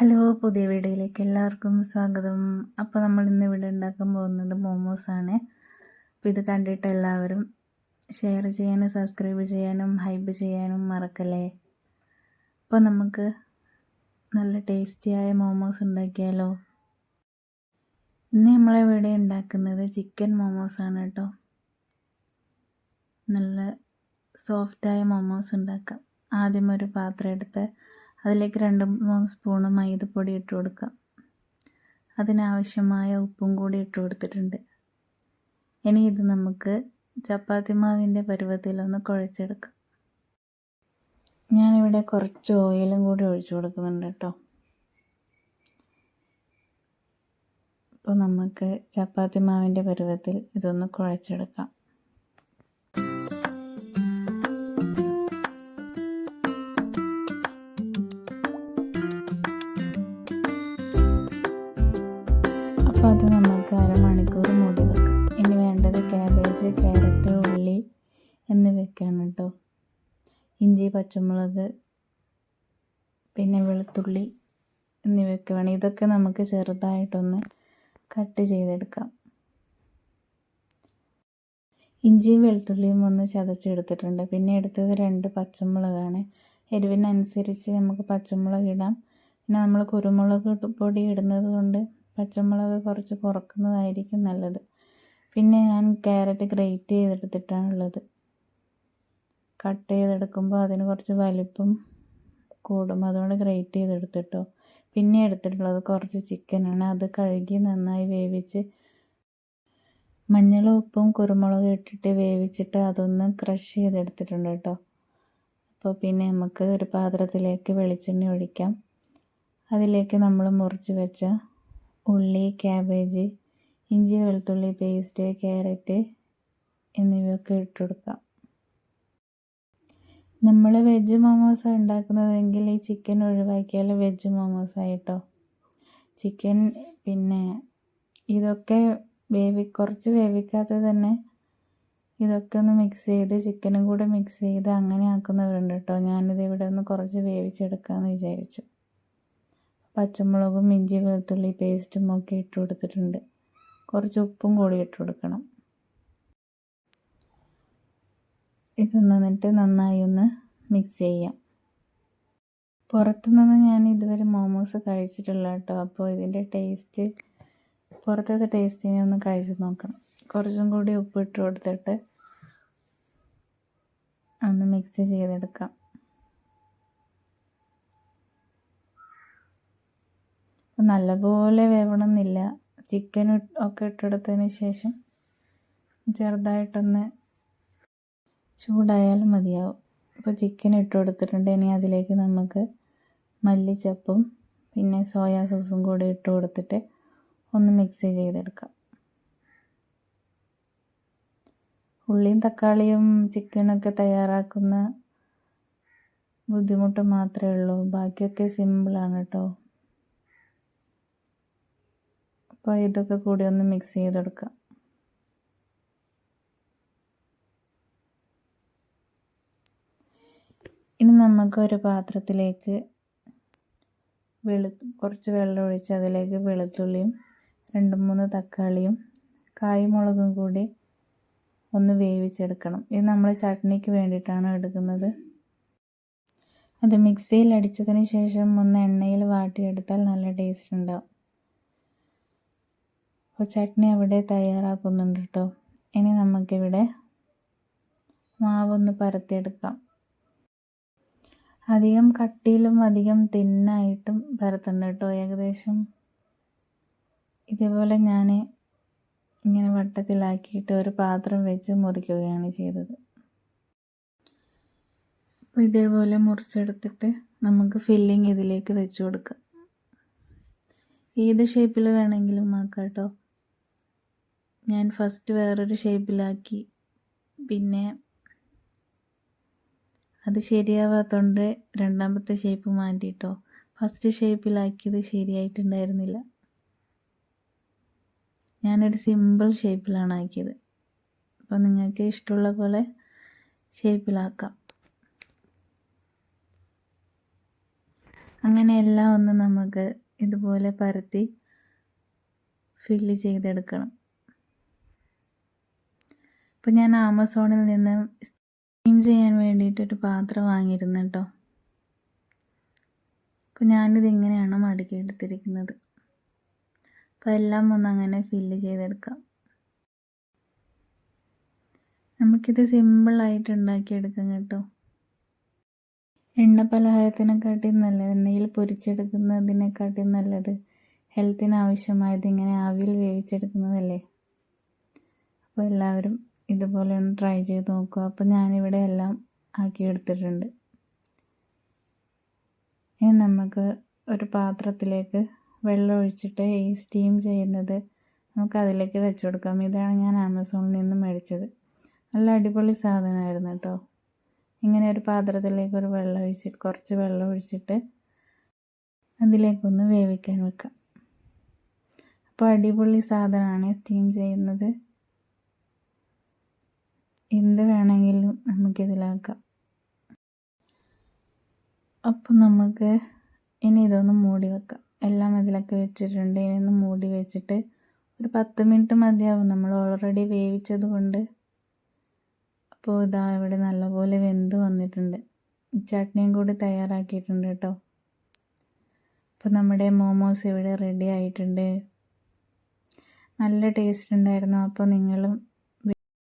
Hello പുതിയ വീഡിയോയിലേക്ക് എല്ലാവർക്കും സ്വാഗതം. അപ്പോൾ നമ്മൾ ഇന്ന് ഇവിടെ ഉണ്ടാക്കാൻ പോകുന്നത് മോമോസാണ്. അപ്പോൾ ഇത് കണ്ടിട്ട് എല്ലാവരും ഷെയർ ചെയ്യാനും സബ്സ്ക്രൈബ് ചെയ്യാനും ഹൈപ്പ് ചെയ്യാനും മറക്കല്ലേ? അപ്പോൾ നമുക്ക് നല്ല ടേസ്റ്റിയായ മോമോസ് ഉണ്ടാക്കിയാലോ? ഇന്ന് നമ്മളിവിടെ ഉണ്ടാക്കുന്നത് ചിക്കൻ മോമോസാണ് കേട്ടോ നല്ല സോഫ്റ്റായ മോമോസ് ഉണ്ടാക്കാം. ആദ്യം ഒരു പാത്രം എടുത്ത് അതിലേക്ക് രണ്ട് മൂന്ന് സ്പൂണ് മൈദപ്പൊടി ഇട്ട് കൊടുക്കാം അതിനാവശ്യമായ ഉപ്പും കൂടി ഇട്ട് കൊടുത്തിട്ടുണ്ട്. ഇനി ഇത് നമുക്ക് ചപ്പാത്തി മാവിന്റെ പരുവത്തിലൊന്ന് കുഴച്ചെടുക്കാം. ഞാനിവിടെ കുറച്ച് ഓയിലും കൂടി ഒഴിച്ചു കൊടുക്കുന്നുണ്ട് കേട്ടോ. അപ്പോൾ നമുക്ക് ചപ്പാത്തി മാവിന്റെ പരുവത്തിൽ ഇതൊന്ന് കുഴച്ചെടുക്കാം. അപ്പോൾ അത് നമുക്ക് അരമണിക്കൂർ മൂടി വെക്കാം. ഇനി വേണ്ടത് ക്യാബേജ് ക്യാരറ്റ് ഉള്ളി എന്നിവയൊക്കെയാണ് കേട്ടോ. ഇഞ്ചി പച്ചമുളക് പിന്നെ വെളുത്തുള്ളി എന്നിവയൊക്കെ വേണം ഇതൊക്കെ നമുക്ക് ചെറുതായിട്ടൊന്ന് കട്ട് ചെയ്തെടുക്കാം. ഇഞ്ചിയും വെളുത്തുള്ളിയും ഒന്ന് ചതച്ചെടുത്തിട്ടുണ്ട്. പിന്നെ എടുത്തത് രണ്ട് പച്ചമുളകാണ്. എരിവിനനുസരിച്ച് നമുക്ക് പച്ചമുളക് ഇടാം. പിന്നെ നമ്മൾ കുരുമുളക് പൊടി ഇടുന്നത് കൊണ്ട് പച്ചമുളക് കുറച്ച് കുറക്കുന്നതായിരിക്കും നല്ലത്. പിന്നെ ഞാൻ ക്യാരറ്റ് ഗ്രേറ്റ് ചെയ്തെടുത്തിട്ടാണുള്ളത്. കട്ട് ചെയ്തെടുക്കുമ്പോൾ അതിന് കുറച്ച് വലിപ്പം കൂടും. അതുകൊണ്ട് ഗ്രേറ്റ് ചെയ്തെടുത്തിട്ടോ. പിന്നെ എടുത്തിട്ടുള്ളത് കുറച്ച് ചിക്കനാണ്. അത് കഴുകി നന്നായി വേവിച്ച് മഞ്ഞളും ഉപ്പും കുരുമുളകും ഇട്ടിട്ട് വേവിച്ചിട്ട് അതൊന്ന് ക്രഷ് ചെയ്തെടുത്തിട്ടുണ്ട് കേട്ടോ. അപ്പോൾ പിന്നെ നമുക്ക് ഒരു പാത്രത്തിലേക്ക് വെളിച്ചെണ്ണ ഒഴിക്കാം. അതിലേക്ക് നമ്മൾ മുറിച്ച് വെച്ച ഉള്ളി ഇഞ്ചി വെളുത്തുള്ളി പേസ്റ്റ് ക്യാരറ്റ് എന്നിവയൊക്കെ ഇട്ട് കൊടുക്കാം നമ്മൾ വെജ് മോമോസ് ഉണ്ടാക്കുന്നതെങ്കിൽ ഈ ചിക്കൻ ഒഴിവാക്കിയാൽ വെജ് മോമോസ് ആയിട്ടോ ചിക്കൻ പിന്നെ ഇതൊക്കെ വേവി കുറച്ച് വേവിക്കാതെ തന്നെ ഇതൊക്കെ ഒന്ന് മിക്സ് ചെയ്ത് ചിക്കനും കൂടെ മിക്സ് ചെയ്ത് അങ്ങനെ ആക്കുന്നവരുണ്ട് കേട്ടോ. ഞാനിത് ഇവിടെ ഒന്ന് കുറച്ച് വേവിച്ചെടുക്കാമെന്ന് വിചാരിച്ചു. പച്ചമുളകും ഇഞ്ചി വെളുത്തുള്ളി പേസ്റ്റും ഒക്കെ ഇട്ട് കൊടുത്തിട്ടുണ്ട്. കുറച്ച് ഉപ്പും കൂടി ഇട്ട് കൊടുക്കണം. ഇത് നിന്നിട്ട് നന്നായി ഒന്ന് മിക്സ് ചെയ്യാം. പുറത്തുനിന്ന് ഞാൻ ഇതുവരെ മോമോസ് കഴിച്ചിട്ടില്ല കേട്ടോ. അപ്പോൾ ഇതിന്റെ ടേസ്റ്റ് പുറത്തത്തെ ടേസ്റ്റിനെ ഒന്ന് കഴിച്ച് നോക്കണം. കുറച്ചും കൂടി ഉപ്പ് ഇട്ട് കൊടുത്തിട്ട് ഒന്ന് മിക്സ് ചെയ്തെടുക്കാം. നല്ലപോലെ വേവണമെന്നില്ല. ചിക്കൻ ഒക്കെ ഇട്ടെടുത്തതിന് ശേഷം ചെറുതായിട്ടൊന്ന് ചൂടായാലും മതിയാവും. അപ്പോൾ ചിക്കൻ ഇട്ട് കൊടുത്തിട്ടുണ്ട്. ഇനി അതിലേക്ക് നമുക്ക് മല്ലിച്ചപ്പും പിന്നെ സോയാ സോസും കൂടി ഇട്ട് കൊടുത്തിട്ട് ഒന്ന് മിക്സ് ചെയ്തെടുക്കാം. ഉള്ളിയും തക്കാളിയും ചിക്കനൊക്കെ തയ്യാറാക്കുന്ന ബുദ്ധിമുട്ട് മാത്രമേ ഉള്ളൂ. ബാക്കിയൊക്കെ സിമ്പിളാണ് കേട്ടോ അപ്പോൾ ഇതൊക്കെ കൂടി ഒന്ന് മിക്സ് ചെയ്തെടുക്കാം. ഇനി നമുക്ക് ഒരു പാത്രത്തിലേക്ക് വെളു കുറച്ച് വെള്ളം ഒഴിച്ച് അതിലേക്ക് വെളുത്തുള്ളിയും രണ്ട് മൂന്ന് തക്കാളിയും കായ്മുളകും കൂടി ഒന്ന് വേവിച്ചെടുക്കണം. ഇത് നമ്മൾ ചട്നിക്ക് വേണ്ടിയിട്ടാണ് എടുക്കുന്നത്. അത് മിക്സിയിൽ അടിച്ചതിന് ശേഷം ഒന്ന് എണ്ണയിൽ വാട്ടിയെടുത്താൽ നല്ല ടേസ്റ്റ് ഉണ്ടാവും. അപ്പോൾ ചട്നി അവിടെ തയ്യാറാക്കുന്നുണ്ട് കേട്ടോ ഇനി നമുക്കിവിടെ മാവൊന്ന് പരത്തിയെടുക്കാം. അധികം കട്ടിയിലും അധികം തിന്നായിട്ടും പരത്തണ്ട കേട്ടോ ഏകദേശം. ഇതുപോലെ ഞാൻ ഇങ്ങനെ വട്ടത്തിലാക്കിയിട്ട് ഒരു പാത്രം വെച്ച് മുറിക്കുകയാണ് ചെയ്തത്. അപ്പോൾ ഇതേപോലെ മുറിച്ചെടുത്തിട്ട് നമുക്ക് ഫില്ലിങ് ഇതിലേക്ക് വെച്ച് കൊടുക്കാം. ഏത് ഷേപ്പിൽ വേണമെങ്കിലും ആക്കാം കേട്ടോ ഞാൻ ഫസ്റ്റ് വേറൊരു ഷേപ്പിലാക്കി പിന്നെ അത് ശരിയാവാത്തതുകൊണ്ട് രണ്ടാമത്തെ ഷേപ്പ് മാറ്റിയിട്ടോ ഫസ്റ്റ് ഷേപ്പിലാക്കിയത് ശരിയായിട്ടുണ്ടായിരുന്നില്ല. ഞാനൊരു സിമ്പിൾ ഷേപ്പിലാണ് ആക്കിയത്. അപ്പോൾ നിങ്ങൾക്ക് ഇഷ്ടമുള്ള പോലെ ഷേപ്പിലാക്കാം അങ്ങനെ എല്ലാം ഒന്ന് നമുക്ക് ഇതുപോലെ പരത്തി ഫില്ല് ചെയ്തെടുക്കണം. അപ്പോൾ ഞാൻ ആമസോണിൽ നിന്ന് സ്റ്റീം ചെയ്യാൻ വേണ്ടിയിട്ടൊരു പാത്രം വാങ്ങിയിരുന്നു കേട്ടോ. അപ്പോൾ ഞാനിത് ഇങ്ങനെയാണ് മടക്കിയെടുത്തിരിക്കുന്നത് അപ്പോൾ എല്ലാം ഒന്ന് അങ്ങനെ ഫില്ല് ചെയ്തെടുക്കാം. നമുക്കിത് സിമ്പിളായിട്ട് ഉണ്ടാക്കിയെടുക്കാം കേട്ടോ. എണ്ണ പലഹാരത്തിനെക്കാട്ടിയും നല്ലത് എണ്ണയിൽ പൊരിച്ചെടുക്കുന്നതിനെക്കാട്ടിയും നല്ലത് ഹെൽത്തിന് ആവശ്യമായത് ഇങ്ങനെ ആവിയിൽ വേവിച്ചെടുക്കുന്നതല്ലേ? അപ്പോൾ എല്ലാവരും ഇതുപോലെ ഒന്ന് ട്രൈ ചെയ്ത് നോക്കുക. അപ്പോൾ ഞാനിവിടെ എല്ലാം ആക്കി എടുത്തിട്ടുണ്ട്. ഇനി നമുക്ക് ഒരു പാത്രത്തിലേക്ക് വെള്ളം ഒഴിച്ചിട്ട് ഈ സ്റ്റീം ചെയ്യുന്നത് നമുക്ക് അതിലേക്ക് വെച്ച് കൊടുക്കാം. ഇതാണ് ഞാൻ ആമസോണിൽ നിന്ന് മേടിച്ചത്. നല്ല അടിപൊളി സാധനമായിരുന്നു കേട്ടോ. ഇങ്ങനെ ഒരു പാത്രത്തിലേക്ക് ഒരു വെള്ളം ഒഴിച്ചിട്ട് കുറച്ച് വെള്ളം ഒഴിച്ചിട്ട് അതിലേക്കൊന്ന് വേവിക്കാൻ വെക്കാം. അപ്പോൾ അടിപൊളി സാധനമാണ് സ്റ്റീം ചെയ്യുന്നത്. എന്ത് വേണമെങ്കിലും നമുക്കിതിലാക്കാം. അപ്പം നമുക്ക് ഇനി ഇതൊന്ന് മൂടി വെക്കാം. എല്ലാം ഇതിലൊക്കെ വെച്ചിട്ടുണ്ട്. ഇനി ഒന്ന് മൂടി വെച്ചിട്ട് ഒരു പത്ത് മിനിറ്റ് മതിയാവും. നമ്മൾ ഓൾറെഡി വേവിച്ചത് കൊണ്ട്. അപ്പോൾ ഇതാ ഇവിടെ നല്ലപോലെ വെന്ത് വന്നിട്ടുണ്ട്. ചട്നിയും കൂടി തയ്യാറാക്കിയിട്ടുണ്ട് കേട്ടോ. അപ്പോൾ നമ്മുടെ മോമോസ് ഇവിടെ റെഡി ആയിട്ടുണ്ട്. നല്ല ടേസ്റ്റ് ഉണ്ടായിരുന്നു. അപ്പോൾ നിങ്ങളും